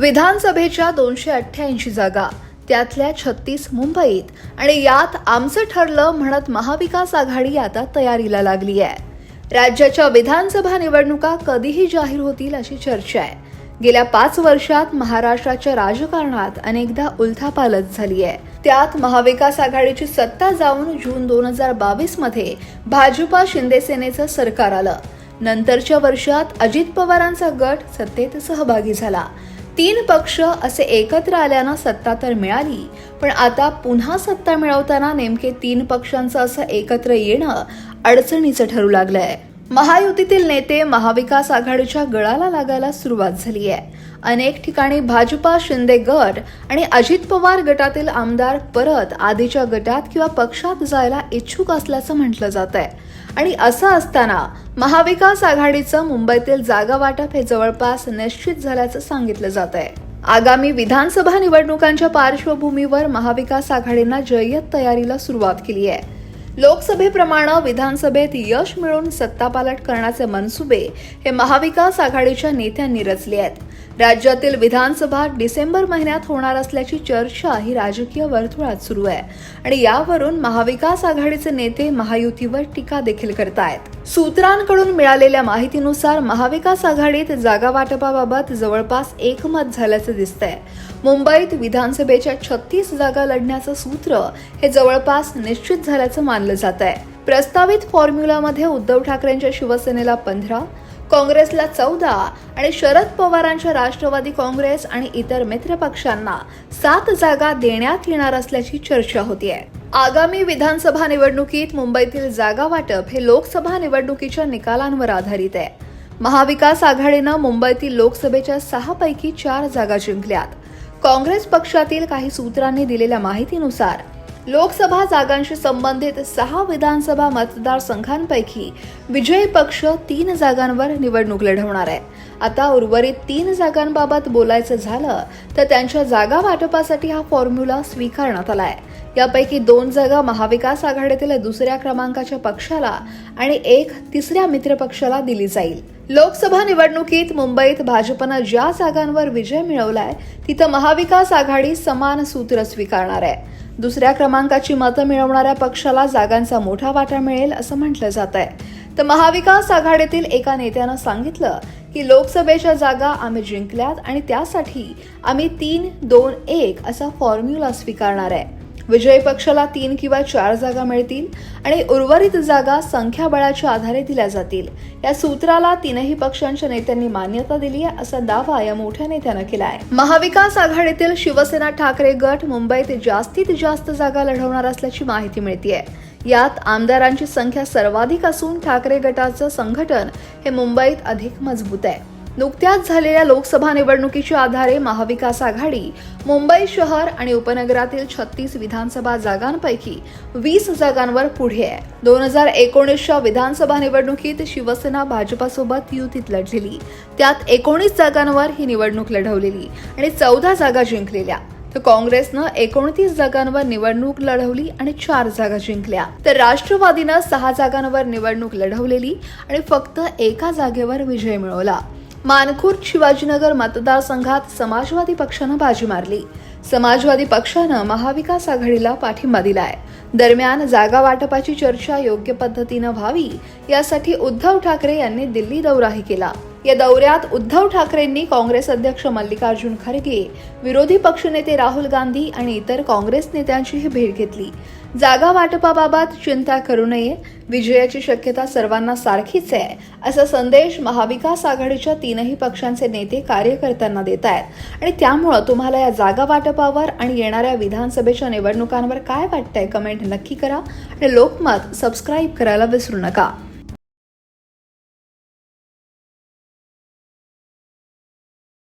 विधानसभेच्या दोनशे अठ्ठ्याऐंशी जागा त्यातल्या छत्तीस मुंबईत आणि यात आमचं ठरलं म्हणत महाविकास आघाडी आता तयारीला लागली आहे. राज्याच्या विधानसभा निवडणुका कधीही जाहीर होतील अशी चर्चा आहे. गेल्या पाच वर्षात महाराष्ट्राच्या राजकारणात अनेकदा उलथापालथ झाली आहे. त्यात महाविकास आघाडीची सत्ता जाऊन जून दोन हजार बावीसमध्ये भाजपा शिंदेसेनेचं सरकार आलं. नंतरच्या वर्षात अजित पवारांचा गट सत्तेत सहभागी झाला. तीन पक्ष असे एकत्र आल्यानं सत्ता तर मिळाली पण आता पुन्हा सत्ता मिळवताना नेमके तीन पक्षांचं असं एकत्र येणं अडचणीचं ठरू लागलं आहे महायुतीतील नेते महाविकास आघाडीच्या गळाला लागायला सुरुवात झाली आहे. अनेक ठिकाणी भाजपा शिंदे गट आणि अजित पवार गटातील आमदार परत आधीच्या गटात किंवा पक्षात जायला इच्छुक असल्याचं म्हटलं जात आहे. आणि असं असताना महाविकास आघाडीचं मुंबईतील जागा वाटप हे जवळपास निश्चित झाल्याचं सांगितलं जात आहे. आगामी विधानसभा निवडणुकांच्या पार्श्वभूमीवर महाविकास आघाडीनं जय्यत तयारीला सुरुवात केली आहे. लोकसभेप्रमाणे विधानसभेत यश मिळवून सत्तापालट करण्याचे मनसुबे हे महाविकास आघाडीच्या नेत्यांनी रचले आहेत. राज्यातील विधानसभा डिसेंबर महिन्यात होणार असल्याची चर्चा ही राजकीय वर्तुळात सुरू आहे. आणि यावरून महाविकास आघाडीचे नेते महायुतीवर टीका देखील करतायत. सूत्रांकडून मिळालेल्या माहितीनुसार महाविकास आघाडीत जागा वाटपाबाबत जवळपास एकमत झाल्याचं दिसतंय. मुंबईत विधानसभेच्या छत्तीस जागा लढण्याचं सूत्र हे जवळपास निश्चित झाल्याचं मानलं जात आहे प्रस्तावित फॉर्म्युलामध्ये उद्धव ठाकरेंच्या शिवसेनेला पंधरा काँग्रेसला चौदा आणि शरद पवारांच्या राष्ट्रवादी काँग्रेस आणि इतर मित्र पक्षांना सात जागा देण्यात येणार असल्याची चर्चा होती आहे आगामी विधानसभा निवडणुकीत मुंबईतील जागा वाटप हे लोकसभा निवडणुकीच्या निकालांवर आधारित आहे. महाविकास आघाडीनं मुंबईतील लोकसभेच्या सहा पैकी चार जागा जिंकल्यात. काँग्रेस पक्षातील काही सूत्रांनी दिलेल्या माहितीनुसार लोकसभा जागांशी संबंधित सहा विधानसभा मतदारसंघांपैकी विजयी पक्ष तीन जागांवर निवडणूक लढवणार आहे. आता उर्वरित तीन जागांबाबत बोलायचं झालं तर त्यांच्या जागा वाटपासाठी हा फॉर्म्युला स्वीकारण्यात आला आहे यापैकी दोन जागा महाविकास आघाडीतील दुसऱ्या क्रमांकाच्या पक्षाला आणि एक तिसऱ्या मित्रपक्षाला दिली जाईल. लोकसभा निवडणुकीत मुंबईत भाजपनं ज्या जागांवर विजय मिळवलाय तिथं महाविकास आघाडी समान सूत्र स्वीकारणार आहे. दुसऱ्या क्रमांकाची मतं मिळवणाऱ्या पक्षाला जागांचा मोठा वाटा मिळेल असं म्हटलं जात आहे. तर महाविकास आघाडीतील एका नेत्यानं सांगितलं की लोकसभेच्या जागा आम्ही जिंकल्यात आणि त्यासाठी आम्ही तीन दोन एक असा फॉर्म्युला स्वीकारणार आहे. विजयी पक्षाला तीन किंवा चार जागा मिळतील आणि उर्वरित जागा संख्याबळाच्या आधारे दिल्या जातील. या सूत्राला तीनही पक्षांच्या नेत्यांनी मान्यता दिली आहे असा दावा या मोठ्या नेत्यानं केला आहे महाविकास आघाडीतील शिवसेना ठाकरे गट मुंबईत जास्तीत जास्त जागा लढवणार असल्याची माहिती मिळतीये. यात आमदारांची संख्या सर्वाधिक असून ठाकरे गटाचं संघटन हे मुंबईत अधिक मजबूत आहे. नुकत्याच झालेल्या लोकसभा निवडणुकीच्या आधारे महाविकास आघाडी मुंबई शहर आणि उपनगरातील छत्तीस विधानसभा जागांपैकी वीस जागांवर पुढे आहे. दोन हजार एकोणीसच्या विधानसभा निवडणुकीत शिवसेना भाजपासोबत युतीत लढलेली. त्यात एकोणीस जागांवर ही निवडणूक लढवलेली आणि चौदा जागा जिंकलेल्या. तर काँग्रेसनं एकोणतीस जागांवर निवडणूक लढवली आणि चार जागा जिंकल्या. तर राष्ट्रवादीनं सहा जागांवर निवडणूक लढवलेली आणि फक्त एका जागेवर विजय मिळवला. मानखुर्द शिवाजीनगर मतदारसंघात समाजवादी पक्षानं बाजी मारली. समाजवादी पक्षानं महाविकास आघाडीला पाठिंबा दिलाय. दरम्यान जागा वाटपाची चर्चा योग्य पद्धतीनं व्हावी यासाठी उद्धव ठाकरे यांनी दिल्ली दौराही केला. या दौऱ्यात उद्धव ठाकरेंनी काँग्रेस अध्यक्ष मल्लिकार्जुन खरगे विरोधी पक्षनेते राहुल गांधी आणि इतर काँग्रेस नेत्यांचीही भेट घेतली. जागा वाटपाबाबत चिंता करू नये विजयाची शक्यता सर्वांना सारखीच आहे असा संदेश महाविकास आघाडीच्या तीनही पक्षांचे नेते कार्यकर्त्यांना देत आहेत. आणि त्यामुळं तुम्हाला या जागा वाटपावर आणि येणाऱ्या विधानसभेच्या निवडणुकांवर काय वाटतंय कमेंट नक्की करा आणि लोकमत सबस्क्राईब करायला विसरू नका.